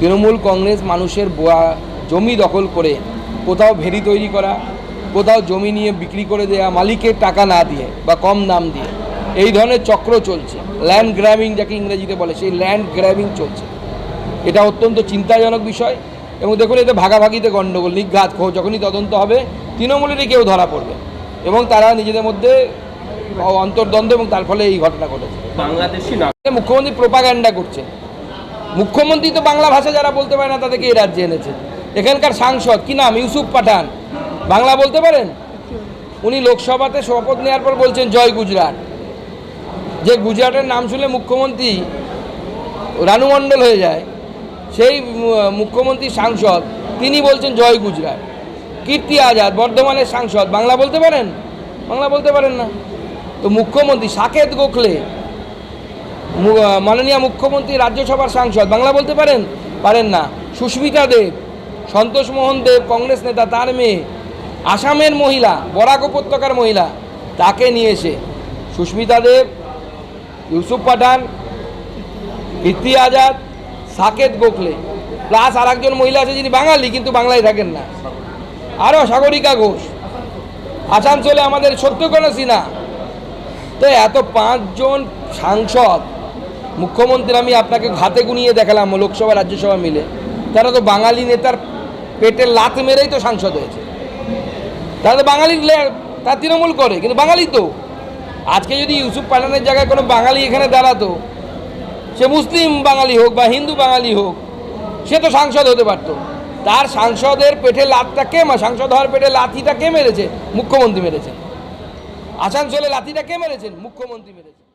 তৃণমূল কংগ্রেস মানুষের বোয়া- জমি দখল করে কোথাও ভেরি তৈরি করা কোথাও জমি নিয়ে বিক্রি করে দেওয়া মালিকের টাকা না দিয়ে বা কম দাম দিয়ে। এই ধরনের চক্র চলছে। ল্যান্ড গ্র্যাবিং যাকে ইংরেজিতে বলে সেই ল্যান্ড গ্র্যাবিং চলছে। এটা অত্যন্ত চিন্তাজনক বিষয় এবং দেখুন এতে ভাগাভাগিতে গণ্ডগোল নিঘাত খোঁজ যখনই তদন্ত হবে তৃণমূলেরই কেউ ধরা পড়বে এবং তারা নিজেদের মধ্যে অন্তর্দ্বন্দ্ব এবং তার ফলে এই ঘটনা ঘটেছে। বাংলাদেশি না মুখ্যমন্ত্রী প্রোপাগ্যান্ডা করছে। মুখ্যমন্ত্রী তো বাংলা ভাষা যারা বলতে পারে না, তাদেরকে এই রাজ্যে এনেছে। এখানকার সাংসদ, কি নাম? ইউসুফ পাঠান। বাংলা বলতে পারেন? উনি লোকসভাতে শপথ নেওয়ার পর বলছেন, জয় গুজরাট। যে গুজরাটের নাম শুনলে মুখ্যমন্ত্রী রানু মণ্ডল হয়ে যায়। সেই মুখ্যমন্ত্রী সাংসদ, তিনি বলছেন, জয় গুজরাট। কীর্তি আজাদ, বর্ধমানের সাংসদ, বাংলা বলতে পারেন? বাংলা বলতে পারেন না। তো মুখ্যমন্ত্রী সাকেত গোখলে মাননীয় মুখ্যমন্ত্রী রাজ্যসভার সাংসদ। বাংলা বলতে পারেন? পারেন না। সুস্মিতা দেব, সন্তোষ মোহন দেব, কংগ্রেস নেতা, তার মেয়ে। আসামের মহিলা, বরাক উপত্যকার মহিলা, তাকে নিয়ে এসে। সুস্মিতা দেব, ইউসুফ পাঠান, কীর্তি আজাদ, সাকেত গোখলে। প্লাস আর একজন মহিলা আছে যিনি বাঙালি, কিন্তু বাংলায় থাকেন না। আরও সাগরিকা ঘোষ। আসানসোলে আমাদের সত্যকর্ণ সিনহা। তো এত পাঁচজন সাংসদ মুখ্যমন্ত্রী, আমি আপনাকে হাতে গুনিয়ে দেখালাম লোকসভা, রাজ্যসভা মিলে। তারা তো বাঙালি নেতার পেটে লাত মেরেই তো সাংসদ হয়েছে। তারা তো বাঙালি তার তৃণমূল করে, কিন্তু বাঙালি তো। আজকে যদি ইউসুফ পাঠানের জায়গায় কোনো বাঙালি এখানে দাঁড়াতো, সে মুসলিম বাঙালি হোক বা হিন্দু বাঙালি হোক, সে তো সাংসদ হতে পারতো। তার সাংসদের পেটে লাতটা কে সাংসদ হওয়ার পেটে লাথিটা কে মেরেছে? মুখ্যমন্ত্রী মেরেছেন। আসানসোলে লাথিটা কে মেরেছেন? মুখ্যমন্ত্রী মেরেছেন।